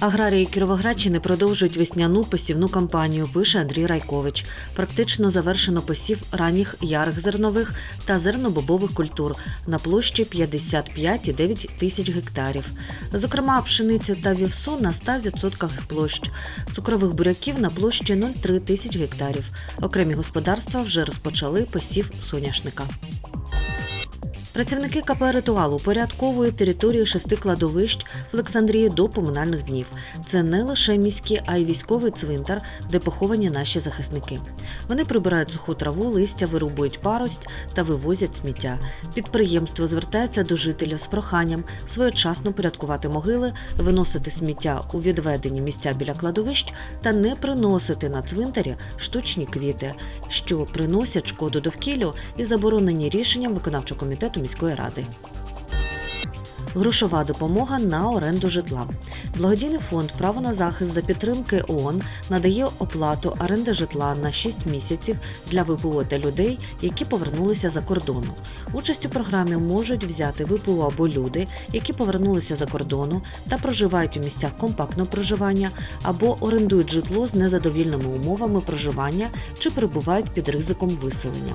Аграрії Кіровоградщини продовжують весняну посівну кампанію, пише Андрій Райкович. Практично завершено посів ранніх ярих зернових та зернобобових культур на площі 55,9 тисяч гектарів. Зокрема, пшениці та вівсу на 100% площ, цукрових буряків на площі 0,3 тисяч гектарів. Окремі господарства вже розпочали посів соняшника. Працівники КП «Ритуал» упорядковують території шести кладовищ в Олександрії до поминальних днів. Це не лише міські, а й військовий цвинтар, де поховані наші захисники. Вони прибирають суху траву, листя, вирубують парость та вивозять сміття. Підприємство звертається до жителів з проханням своєчасно порядкувати могили, виносити сміття у відведені місця біля кладовищ та не приносити на цвинтарі штучні квіти, що приносять шкоду довкіллю і заборонені рішенням виконавчого комітету міської ради. Грошова допомога на оренду житла. Благодійний фонд Право на захист за підтримки ООН надає оплату оренди житла на 6 місяців для ВПО та людей, які повернулися за кордону. Участь у програмі можуть взяти ВПО або люди, які повернулися за кордону та проживають у місцях компактного проживання, або орендують житло з незадовільними умовами проживання чи перебувають під ризиком виселення.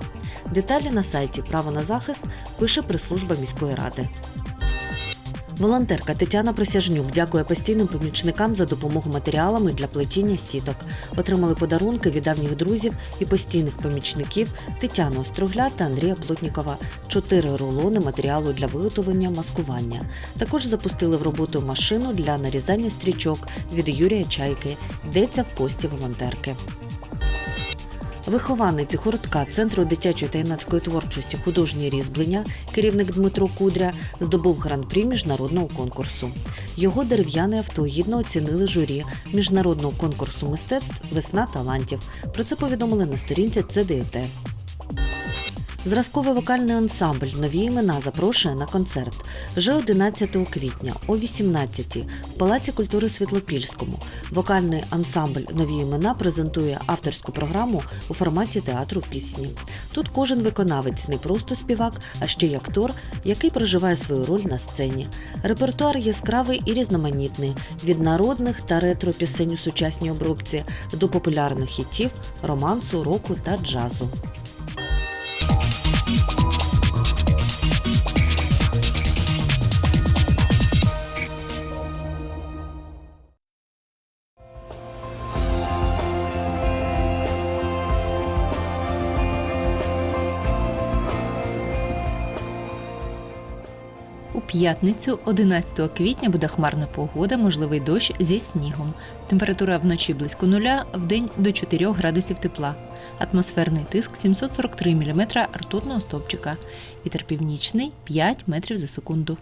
Деталі на сайті Право на захист пише прес-служба міської ради. Волонтерка Тетяна Присяжнюк дякує постійним помічникам за допомогу матеріалами для плетіння сіток. Отримали подарунки від давніх друзів і постійних помічників Тетяну Острогля та Андрія Плотнікова. Чотири рулони матеріалу для виготовлення маскування. Також запустили в роботу машину для нарізання стрічок від Юрія Чайки. Йдеться в пості волонтерки. Вихованець гуртка Центру дитячої та юнацької творчості художнє різьблення, керівник Дмитро Кудря, здобув гран-прі міжнародного конкурсу. Його дерев'яне авто гідно оцінили журі міжнародного конкурсу мистецтв Весна талантів. Про це повідомили на сторінці ЦДТ. Зразковий вокальний ансамбль Нові імена запрошує на концерт вже 11 квітня о 18 в Палаці культури Світлопільському. Вокальний ансамбль Нові імена презентує авторську програму у форматі театру пісні. Тут кожен виконавець не просто співак, а ще й актор, який проживає свою роль на сцені. Репертуар яскравий і різноманітний від народних та ретро пісень у сучасній обробці до популярних хітів, романсу, року та джазу. Thank you. У п'ятницю, 11 квітня, буде хмарна погода, можливий дощ зі снігом. Температура вночі близько нуля, вдень до 4 градусів тепла. Атмосферний тиск 743 мм ртутного стовпчика. Вітер північний 5 метрів за секунду.